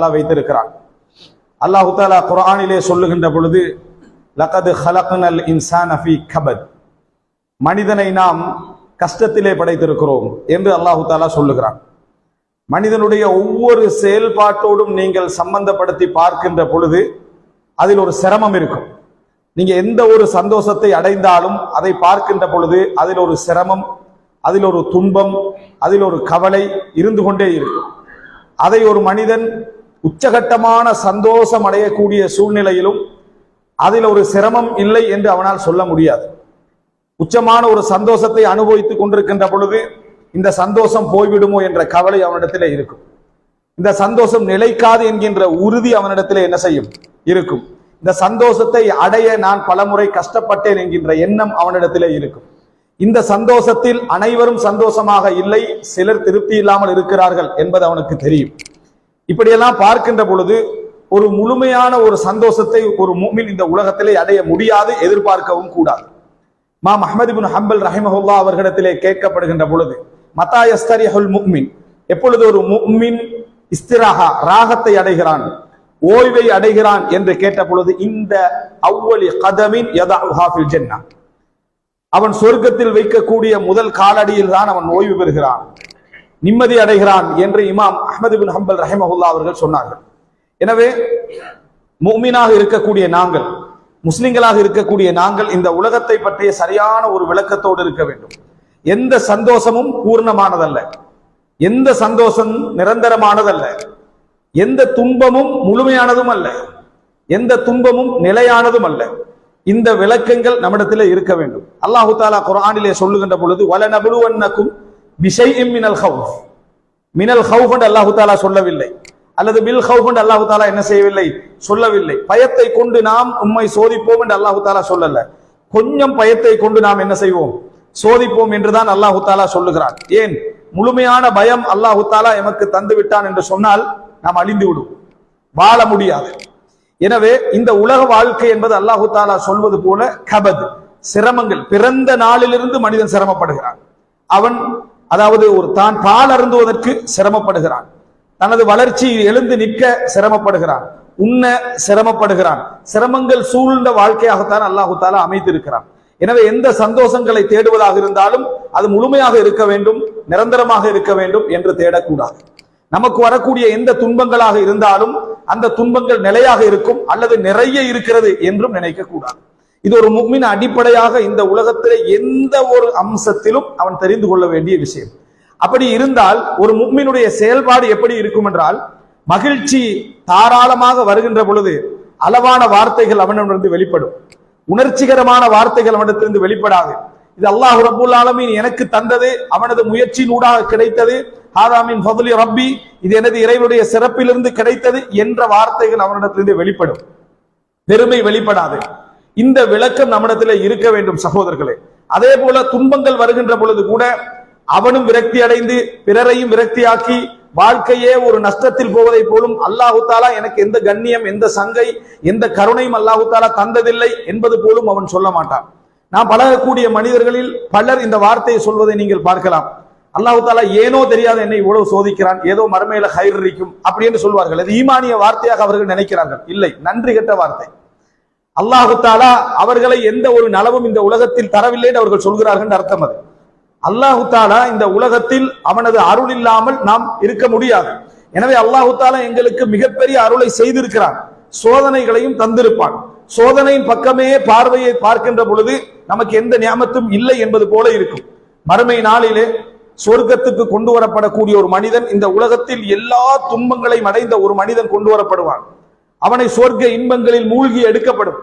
அல்லாஹ் வைத்திருக்கிறான். அல்லாஹு தாலா குரானிலே சொல்லுகின்ற பொழுது லகது ஹலக்னல் இன்சான் அஃபி கபத். மனிதனை நாம் கஷ்டத்திலே படைத்திருக்கிறோம் என்று அல்லாஹு தாலா சொல்லுகிறான். மனிதனுடைய ஒவ்வொரு செயல்பாட்டோடும் நீங்கள் சம்பந்தப்படுத்தி பார்க்கின்ற பொழுது அதில் ஒரு சிரமம் இருக்கும். நீங்க எந்த ஒரு சந்தோஷத்தை அடைந்தாலும் அதை பார்க்கின்ற பொழுது அதில் ஒரு சிரமம் அதில் ஒரு துன்பம் அதில் ஒரு கவலை இருந்து கொண்டே இருக்கும். அதை ஒரு மனிதன் உச்சகட்டமான சந்தோஷம் அடையக்கூடிய சூழ்நிலையிலும் அதில் ஒரு சிரமம் இல்லை என்று அவனால் சொல்ல முடியாது. உச்சமான ஒரு சந்தோஷத்தை அனுபவித்துக் கொண்டிருக்கின்ற பொழுது இந்த சந்தோஷம் போய்விடுமோ என்ற கவலை அவனிடத்திலே இருக்கும். இந்த சந்தோஷம் நிலைக்காது என்கின்ற உறுதி அவனிடத்திலே என்ன செய்யும்? இருக்கும். இந்த சந்தோஷத்தை அடைய நான் பலமுறை கஷ்டப்பட்டேன் என்கின்ற எண்ணம் அவனிடத்திலே இருக்கும். இந்த சந்தோஷத்தில் அனைவரும் சந்தோஷமாக இல்லை சிலர் திருப்தி இல்லாமல் இருக்கிறார்கள் என்பது அவனுக்கு தெரியும். இப்படியெல்லாம் பார்க்கின்ற பொழுது ஒரு முழுமையான ஒரு சந்தோஷத்தை ஒரு மூமின் இந்த உலகத்திலே அடைய முடியாது எதிர்பார்க்கவும் கூடாது. மா மஹமது பின் ஹம்பல் ரஹிமஹுல்லா அவர்களிடத்திலே கேட்கப்படுகின்ற பொழுது மத்தாயஸ்தரிஹுல் முக்மின்? எப்பொழுது ஒரு முக்மின் இஸ்திராகா ராகத்தை அடைகிறான் ஓய்வை அடைகிறான் என்று கேட்ட பொழுது இந்த அவ்வளி கதமின் யதாஹாஃபில் ஜென்னா. அவன் சொர்க்கத்தில் வைக்கக்கூடிய முதல் காலடியில் தான் அவன் ஓய்வு பெறுகிறான். நிம்மதி அடைகிறான் என்று இமாம் அஹமது பின் ஹம்பல் ரஹிமஹுல்லா அவர்கள் சொன்னார்கள். எனவே முக்மீனாக இருக்கக்கூடிய நாங்கள் முஸ்லிம்களாக இருக்கக்கூடிய நாங்கள் இந்த உலகத்தை பற்றிய சரியான ஒரு விளக்கத்தோடு இருக்க வேண்டும். எந்த சந்தோஷமும் பூர்ணமானதல்ல. எந்த சந்தோஷம் நிரந்தரமானதல்ல. எந்த துன்பமும் முழுமையானதும் அல்ல. எந்த துன்பமும் நிலையானதும் அல்ல. இந்த விளக்கங்கள் நம்மிடத்தில் இருக்க வேண்டும். அல்லாஹு தாலா குரானிலே சொல்லுகின்ற பொழுது வல நபுலுவன்னக்கும் விஷை மினல் ஹவுஃப் மினல் ஹவுஃப் என்று அல்லாஹு தாலா சொல்லவில்லை. அல்லது பில் ஹவுஃப் என்று அல்லாஹு தாலா என்ன செய்யவில்லை? சொல்லவில்லை. பயத்தை கொண்டு நாம் உம்மை சோதிப்போம் என்று அல்லாஹு தாலா சொல்லல. கொஞ்சம் பயத்தை கொண்டு நாம் என்ன செய்வோம்? சோதிப்போம் என்றுதான் அல்லாஹு தாலா சொல்லுகிறான் ஏன்? முழுமையான பயம் அல்லாஹு தாலா எமக்கு தந்து விட்டான் என்று சொன்னால் நாம் அழிந்து விடும் வாழ முடியாது. எனவே இந்த உலக வாழ்க்கை என்பது அல்லாஹு தாலா சொல்வது போல கபத் சிரமங்கள். பிறந்த நாளிலிருந்து மனிதன் சிரமப்படுகிறான். அவன் அதாவது ஒரு தான் பால் அருந்துவதற்கு சிரமப்படுகிறான். தனது வளர்ச்சி எழுந்து நிற்க சிரமப்படுகிறான். உண்ண சிரமப்படுகிறான். சிரமங்கள் சூழ்ந்த வாழ்க்கையாகத்தான் அல்லாஹு தாலா அமைத்திருக்கிறான். எனவே எந்த சந்தோஷங்களை தேடுவதாக இருந்தாலும் அது முழுமையாக இருக்க வேண்டும் நிரந்தரமாக இருக்க வேண்டும் என்று தேடக்கூடாது. நமக்கு வரக்கூடிய எந்த துன்பங்களாக இருந்தாலும் அந்த துன்பங்கள் நிலையாக இருக்கும் அல்லது நிறைய இருக்கிறது என்றும் நினைக்க கூடாது இது ஒரு முக்மின் அடிப்படையாக இந்த உலகத்திலே எந்த ஒரு அம்சத்திலும் அவன் தெரிந்து கொள்ள வேண்டிய விஷயம். அப்படி இருந்தால் ஒரு முக்மினுடைய செயல்பாடு எப்படி இருக்கும் என்றால் மகிழ்ச்சி தாராளமாக வருகின்ற பொழுது அளவான வார்த்தைகள் அவனிடமிருந்து வெளிப்படும். உணர்ச்சிகரமான வார்த்தைகள் அவனிடத்திலிருந்து வெளிப்படாது. இது அல்லாஹ் ரபுல் ஆலமீன் எனக்கு தந்தது அவனது முயற்சியின் ஊடாக கிடைத்தது ஹாதாமின் ஃபதுலி ரப்பி இது எனது இறைவனுடைய சிறப்பிலிருந்து கிடைத்தது என்ற வார்த்தைகள் அவனிடத்திலிருந்து வெளிப்படும். பெருமை வெளிப்படாது. இந்த விளக்கம் நம்மிடத்தில் இருக்க வேண்டும் சகோதரர்களே. அதே போல துன்பங்கள் வருகின்ற பொழுது கூட அவனும் விரக்தி அடைந்து பிறரையும் விரக்தியாக்கி வாழ்க்கையே ஒரு நஷ்டத்தில் போவதை போலும் அல்லாஹு தாலா எனக்கு எந்த கண்ணியம் எந்த சங்கை எந்த கருணையும் அல்லாஹு தாலா தந்ததில்லை என்பது போலும் அவன் சொல்ல மாட்டான். நாம் பழகக்கூடிய மனிதர்களில் பலர் இந்த வார்த்தையை சொல்வதை நீங்கள் பார்க்கலாம். அல்லாஹு தாலா ஏனோ தெரியாத என்னை இவ்வளவு சோதிக்கிறான் ஏதோ மறுமையில கயிறு இருக்கும் அப்படி என்று சொல்வார்கள். அது ஈமானிய வார்த்தையாக அவர்கள் நினைக்கிறார்கள். இல்லை நன்றி கெட்ட வார்த்தை. அல்லாஹு தாலா அவர்களை எந்த ஒரு நலவும் இந்த உலகத்தில் தரவில்லை என்று அவர்கள் சொல்கிறார்கள் அர்த்தம் அது. அல்லாஹு தாலா இந்த உலகத்தில் அவனது அருள் இல்லாமல் நாம் இருக்க முடியாது. எனவே அல்லாஹு தாலா எங்களுக்கு மிகப்பெரிய அருளை செய்திருக்கிறான். சோதனைகளையும் தந்திருப்பான். சோதனையின் பக்கமே பார்வையை பார்க்கின்ற பொழுது நமக்கு எந்த நியமத்தும் இல்லை என்பது போல இருக்கும். மறுமை நாளிலே சொர்க்கத்துக்கு கொண்டு வரப்படக்கூடிய ஒரு மனிதன் இந்த உலகத்தில் எல்லா துன்பங்களையும் அடைந்த ஒரு மனிதன் கொண்டு வரப்படுவான். அவனை சொர்க்க இன்பங்களில் மூழ்கி எடுக்கப்படும்.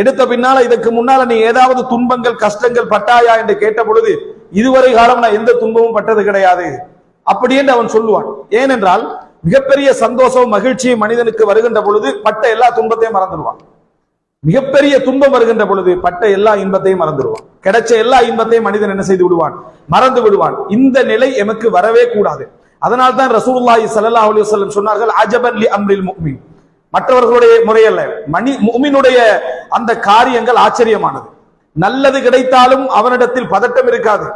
எடுத்த பின்னால இதற்கு முன்னால நீ ஏதாவது துன்பங்கள் கஷ்டங்கள் பட்டாயா என்று கேட்ட பொழுது இதுவரை காலம் நான் எந்த துன்பமும் பட்டது கிடையாது. அப்படி என்று அவன் சொல்லுவான். ஏனென்றால் மிகப்பெரிய சந்தோஷம் மகிழ்ச்சியும் மனிதனுக்கு வருகின்ற பொழுது பட்ட எல்லா துன்பத்தையும் மறந்துடுவான். மிகப்பெரிய துன்பம் வருகின்ற பொழுது பட்ட எல்லா இன்பத்தையும் மறந்துடுவான். கிடைச்ச எல்லா இன்பத்தையும் மனிதன் என்ன செய்து விடுவான்? மறந்து விடுவான். இந்த நிலை எமக்கு வரவே கூடாது. அதனால் தான் சல்லா அலி வல்லம் சொன்னார்கள் அஜபன் அம்ரில் முக்மின். மற்றவர்களுடைய முறையல்ல. மணி முமினுடைய அந்த காரியங்கள் ஆச்சரியமானது. நல்லது கிடைத்தாலும் அவனிடத்தில் பதட்டம் இருக்காது.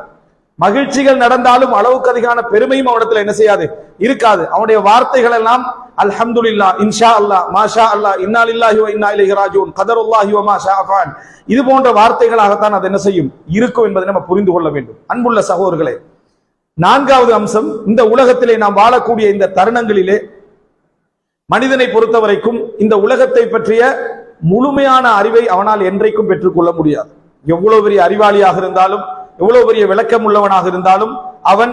மகிழ்ச்சிகள் நடந்தாலும் அளவுக்கு அதிகான பெருமையும் அவனிடத்தில் என்ன செய்யாது? இருக்காது. அவனுடைய வார்த்தைகள் எல்லாம் அல்ஹம்துல்லா இன்ஷா அல்லாஹ் மாஷா அல்லாஹ் இன்னால் லில்லாஹி இன்னா இலைஹி ராஜிஊன் கதருல்லாஹி வ மா இது போன்ற வார்த்தைகளாகத்தான் அது என்ன செய்யும்? இருக்கும் என்பதை நம்ம புரிந்து கொள்ள வேண்டும். அன்புள்ள சகோதரர்களே நான்காவது அம்சம் இந்த உலகத்திலே நாம் வாழக்கூடிய இந்த தருணங்களிலே மனிதனை பொறுத்த வரைக்கும் இந்த உலகத்தை பற்றிய முழுமையான அறிவை அவனால் என்றைக்கும் பெற்றுக்கொள்ள முடியாது. எவ்வளவு பெரிய அறிவாளியாக இருந்தாலும் எவ்வளவு பெரிய விளக்கம் உள்ளவனாக இருந்தாலும் அவன்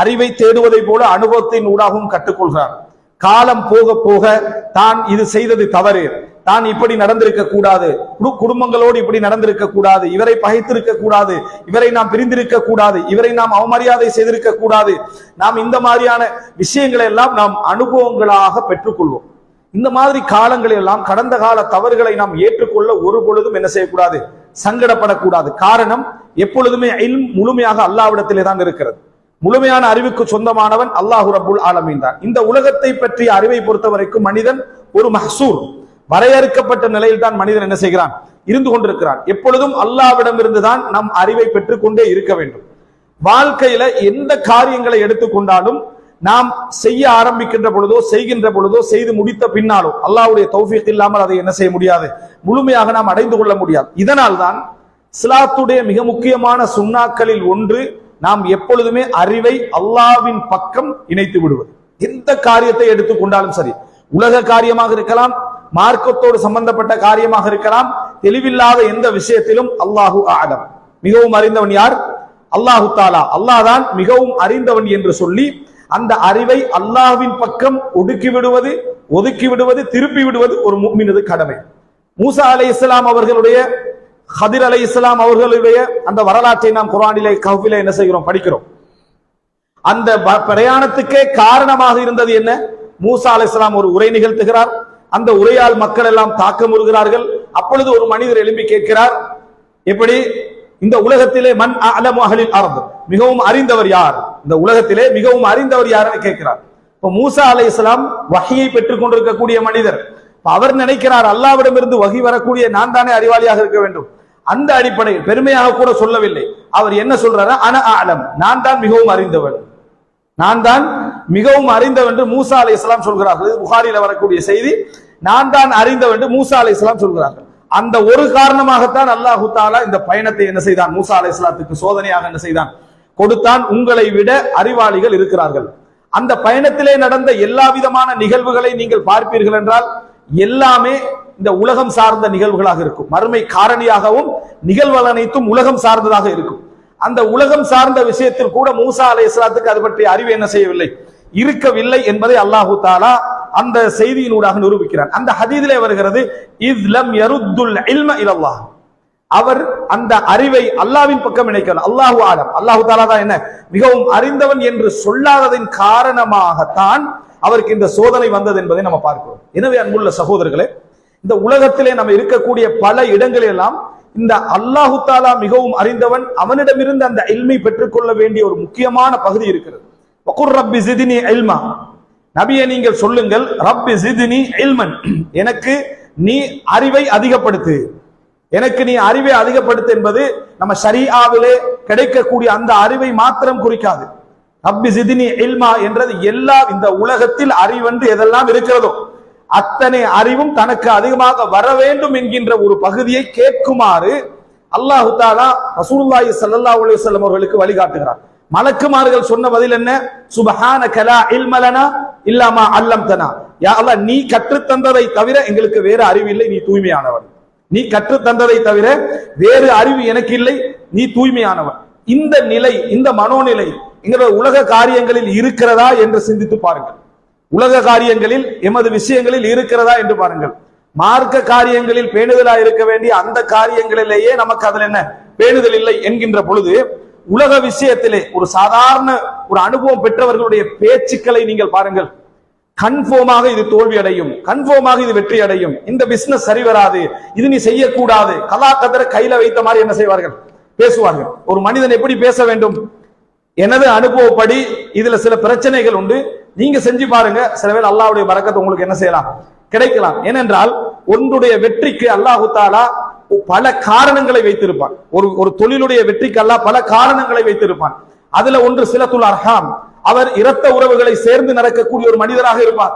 அறிவை தேடுவதை போல அனுபவத்தின் ஊடாகவும் கற்றுக்கொள்கிறான். காலம் போக போக தான் இது செய்தது தவறு. தான் இப்படி நடந்திருக்க கூடாது. குடும்பங்களோடு இப்படி நடந்திருக்க கூடாது. இவரை பகைத்திருக்க கூடாது. இவரை நாம் பிரிந்திருக்க கூடாது. இவரை நாம் அவமரியாதை செய்திருக்க கூடாது. நாம் இந்த மாதிரியான விஷயங்களை எல்லாம் நாம் அனுபவங்களாக பெற்றுக்கொள்வோம். இந்த மாதிரி காலங்களில் எல்லாம் கடந்த கால தவறுகளை நாம் ஏற்றுக்கொள்ள ஒரு பொழுதும் என்ன செய்யக்கூடாது? சங்கடப்படக்கூடாது. காரணம் எப்பொழுதுமே முழுமையாக அல்லாவிடத்திலே தான் இருக்கிறது. முழுமையான அறிவுக்கு சொந்தமானவன் அல்லாஹு ரபுல் ஆலமீன் தான். இந்த உலகத்தை பற்றிய அறிவை பொறுத்த வரைக்கும் மனிதன் ஒரு மஹசூர். வரையறுக்கப்பட்ட நிலையில் தான் மனிதன் என்ன செய்கிறான்? இருந்து கொண்டிருக்கிறான். எப்பொழுதும் அல்லாவிடமிருந்து தான் நம் அறிவை பெற்றுக்கொண்டே இருக்க வேண்டும். வாழ்க்கையில எந்த காரியங்களை எடுத்துக்கொண்டாலும் நாம் செய்ய ஆரம்பிக்கின்ற பொழுதோ செய்கின்ற பொழுதோ செய்து முடித்த பின்னாலோ அல்லாவுடைய தௌஃபீக் இல்லாமல் அதை என்ன செய்ய முடியாது? முழுமையாக நாம் அடைந்து கொள்ள முடியாது. இதனால் தான் சிலாத்துடைய மிக முக்கியமான சுண்ணாக்களில் ஒன்று நாம் எப்பொழுதுமே அறிவை அல்லாவின் பக்கம் இணைத்து விடுவது. எந்த காரியத்தை எடுத்துக்கொண்டாலும் சரி உலக காரியமாக இருக்கலாம் மார்க்கத்தோடு சம்பந்தப்பட்ட காரியமாக இருக்கலாம். தெளிவில்லாத எந்த விஷயத்திலும் அல்லாஹு ஆலம் மிகவும் அறிந்தவன் யார்? அல்லாஹு தாலா. அல்லாஹ் தான் மிகவும் அறிந்தவன் என்று சொல்லி அந்த அறிவை அல்லாஹ்வின் பக்கம் ஒடுக்கி விடுவது ஒதுக்கி விடுவது திருப்பி விடுவது ஒரு முக்மினது கடமை. மூசா அலை இஸ்லாம் அவர்களுடைய ஹதிர் அலை இஸ்லாம் அவர்களுடைய அந்த வரலாற்றை நாம் குரானிலே கவ்விலே என்ன செய்கிறோம்? படிக்கிறோம். அந்த ப- பிரயாணத்துக்கே காரணமாக இருந்தது என்ன? மூசா அலை இஸ்லாம் ஒரு உரை நிகழ்த்துகிறார். அந்த உரையால் மக்கள் எல்லாம் தாக்கமுறுகிறார்கள் அப்பொழுது ஒரு மனிதர் எழும்பி கேட்கிறார் எப்படி? இந்த உலகத்திலே மண் அலமு அகலில் மிகவும் அறிந்தவர் யார்? இந்த உலகத்திலே மிகவும் அறிந்தவர் யாருன்னு கேட்கிறார். இப்ப மூசா அலை இஸ்லாம் வகையை பெற்றுக் கொண்டிருக்கக்கூடிய மனிதர். அவர் நினைக்கிறார் அல்லாவிடமிருந்து வகி வரக்கூடிய நான் தானே அறிவாளியாக இருக்க வேண்டும். அந்த அடிப்படையில் பெருமையாக கூட சொல்லவில்லை. அவர் என்ன சொல்றாரு? அன ஆலம் நான் தான் மிகவும் அறிந்தவன். நான் தான் மிகவும் அறிந்தவென்று மூசா அலை இஸ்லாம் சொல்கிறார்கள். புகாரியில் வரக்கூடிய செய்தி. நான் தான் அறிந்தவென்று மூசா அலை இஸ்லாம் சொல்கிறார்கள். அந்த ஒரு காரணமாகத்தான் அல்லாஹு தாலா இந்த பயணத்தை என்ன செய்தான்? மூசா அலை இஸ்லாத்துக்கு சோதனையாக என்ன செய்தான்? கொடுத்தான் உங்களை விட அறிவாளிகள் இருக்கிறார்கள். அந்த பயணத்திலே நடந்த எல்லா விதமான நிகழ்வுகளை நீங்கள் பார்ப்பீர்கள் என்றால் எல்லாமே இந்த உலகம் சார்ந்த நிகழ்வுகளாக இருக்கும். மறுமை காரணியாகவும் நிகழ்வுகள் அனைத்தும் உலகம் சார்ந்ததாக இருக்கும். அந்த உலகம் சார்ந்த விஷயத்தில் கூட மூசா அலை இஸ்லாத்துக்கு அது பற்றிய அறிவு என்ன செய்யவில்லை? இருக்கவில்லை என்பதை அல்லாஹு தாலா அந்த செய்தியினூடாக நிரூபிக்கிறார் அந்த ஹதீதிலே வருகிறது இஸ்லம் யருத்துல் இல்ம இலல்லாஹ். அவர் அந்த அறிவை அல்லாவின் பக்கம் இணைக்கிறார். அல்லாஹு ஆலம். அல்லாஹு தாலா தான் என்ன? மிகவும் அறிந்தவன் என்று சொல்லாததின் காரணமாகத்தான் அவருக்கு இந்த சோதனை வந்தது என்பதை நம்ம பார்க்கிறோம். எனவே அன்புள்ள சகோதரர்களே இந்த உலகத்திலே நம்ம இருக்கக்கூடிய பல இடங்களெல்லாம் இந்த அல்லாஹு தாலா மிகவும் அறிந்தவன் அவனிடமிருந்து அந்த இல்மை பெற்றுக்கொள்ள வேண்டிய ஒரு முக்கியமான பகுதி இருக்கிறது. வகுர் ரப்பி ஜிதினி இல்மா நபியை நீங்கள் சொல்லுங்கள் ரப்பி ஜிதினி இல்மன். எனக்கு நீ அறிவை அதிகப்படுத்து. எனக்கு நீ அறிவை அதிகப்படுத்து என்பது நம்ம சரியாவிலே கிடைக்கக்கூடிய அந்த அறிவை மாத்திரம் குறிக்காது. ரப்பி ஜிதினி இல்மா என்றது எல்லா இந்த உலகத்தில் அறிவென்று எதெல்லாம் இருக்கிறதோ அத்தனை அறிவும் தனக்கு அதிகமாக வர வேண்டும் என்கின்ற ஒரு பகுதியை கேட்குமாறு அல்லாஹு தாலா ரசூலுல்லாஹி சல்லா அலைஹி அவர்களுக்கு வழிகாட்டுகிறார். மலக்குமார்கள் சொன்ன பதில் என்ன? சுபஹான கலா இல்மலனா இல்லாமா அல்லம்தனா. யா அல்லாஹ் நீ கற்றுத்தந்ததை தவிர எங்களுக்கு வேற அறிவு இல்லை நீ தூய்மையானவன். நீ கற்றுத்தந்ததை தவிர வேறு அறிவு எனக்கு இல்லை நீ தூய்மையானவன். இந்த நிலை இந்த மனோநிலை எங்களோட உலக காரியங்களில் இருக்கிறதா என்று சிந்தித்து பாருங்கள். உலக காரியங்களில் எமது விஷயங்களில் இருக்கிறதா என்று பாருங்கள். மார்க்க காரியங்களில் பேணுதலா இருக்க வேண்டிய அந்த காரியங்களிலேயே நமக்கு அதில் என்ன? பேணுதல் இல்லை என்கின்ற பொழுது உலக விஷயத்திலே ஒரு சாதாரண ஒரு அனுபவம் பெற்றவர்களுடைய பேச்சுக்களை நீங்கள் பாருங்கள். கன்ஃபார்மாக இது தோல்வி அடையும் கன்ஃபார்மாக இது வெற்றி அடையும் இந்த பிசினஸ் சரி வராது. இது நீ செய்யக்கூடாது. கலா கதரை கையில வைத்த மாதிரி என்ன செய்வார்கள்? பேசுவார்கள். ஒரு மனிதன் எப்படி பேச வேண்டும்? எனது அனுபவப்படி இதுல சில பிரச்சனைகள் உண்டு. நீங்க செஞ்சு பாருங்க. சில பேர் அல்லாவுடைய மறக்கத்தை உங்களுக்கு என்ன செய்யலாம்? கிடைக்கலாம். ஏனென்றால் ஒன்றுடைய வெற்றிக்கு அல்லாஹு தாலா பல காரணங்களை வைத்திருப்பான். ஒரு ஒரு தொழிலுடைய வெற்றிக்கல்ல பல காரணங்களை வைத்திருப்பான். அதுல ஒன்று சிலத்துல் அர்ஹாம். அவர் இரத்த உறவுகளை சேர்ந்து நடக்கக்கூடிய ஒரு மனிதராக இருப்பார்.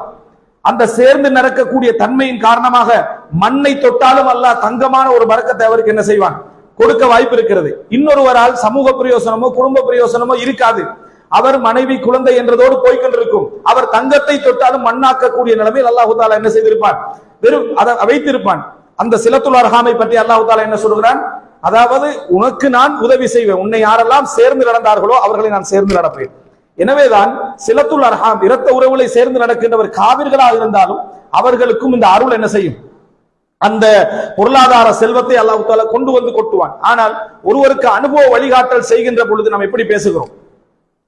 அந்த சேர்ந்து நடக்கக்கூடிய தன்மையின் காரணமாக மண்ணை தொட்டாலும் அல்ல தங்கமான ஒரு பறக்கத்தை அவருக்கு என்ன செய்வான்? கொடுக்க வாய்ப்பு இருக்கிறது. இன்னொருவரால் சமூக பிரயோசனமோ குடும்ப பிரயோசனமோ இருக்காது. அவர் மனைவி குழந்தை என்றதோடு போய்கொண்டிருக்கும். அவர் தங்கத்தை தொட்டாலும் மண்ணாக்கக்கூடிய நிலைமையில் அல்லாஹு தாலா என்ன செய்திருப்பான்? வெறும் அதை வைத்திருப்பான். அந்த சிலத்துல் அர்ஹாமை பற்றி அல்லாஹு தாலா என்ன சொல்கிறான் அதாவது உனக்கு நான் உதவி செய்வேன். உன்னை யாரெல்லாம் சேர்ந்து நடந்தார்களோ அவர்களை நான் சேர்ந்து நடப்பேன். எனவேதான் சிலத்துல் அர்ஹாம் இரத்த உறவுகளை சேர்ந்து நடக்கின்றவர் காவிர்களாக இருந்தாலும் அவர்களுக்கும் இந்த அருள் என்ன செய்யும்? அந்த பொருளாதார செல்வத்தை அல்லாஹு தாலா கொண்டு வந்து கொட்டுவான். ஆனால் ஒருவருக்கு அனுபவ வழிகாட்டல் செய்கின்ற பொழுது நாம் எப்படி பேசுகிறோம்?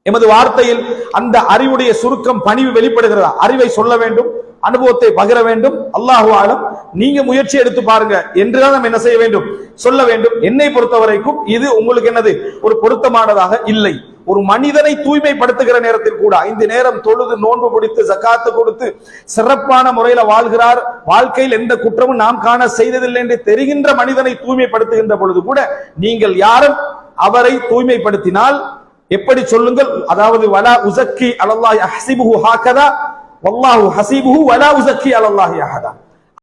எமது வார்த்தையில் அந்த அறிவுடைய சுருக்கம் பணிவு வெளிப்படுகிறதா? அறிவை சொல்ல வேண்டும் அனுபவத்தை பகிர வேண்டும். அல்லாஹு ஆலம் நீங்க முயற்சி எடுத்து பாருங்க. என்றுதான் நம்ம என்ன செய்ய வேண்டும்? சொல்ல வேண்டும். என்னை பொறுத்த வரைக்கும் இது உங்களுக்கு என்னது? ஒரு பொருத்தமானதாக இல்லை. ஒரு மனிதனை தூய்மைப்படுத்துகிற நேரத்தில் கூட ஐந்து நேரம் தொழுது நோன்பு பிடித்து ஜக்காத்து கொடுத்து சிறப்பான முறையில வாழ்கிறார். வாழ்க்கையில் எந்த குற்றமும் நாம் காண செய்ததில்லை என்று தெரிகின்ற மனிதனை தூய்மைப்படுத்துகின்ற பொழுது கூட நீங்கள் யாரும் அவரை தூய்மைப்படுத்தினால் எப்படி சொல்லுங்கள்? அதாவது வலா உசக்கி அலல்லாஹி ஹாக்கதா والله حسيبه ولا أزكي على الله أحدا.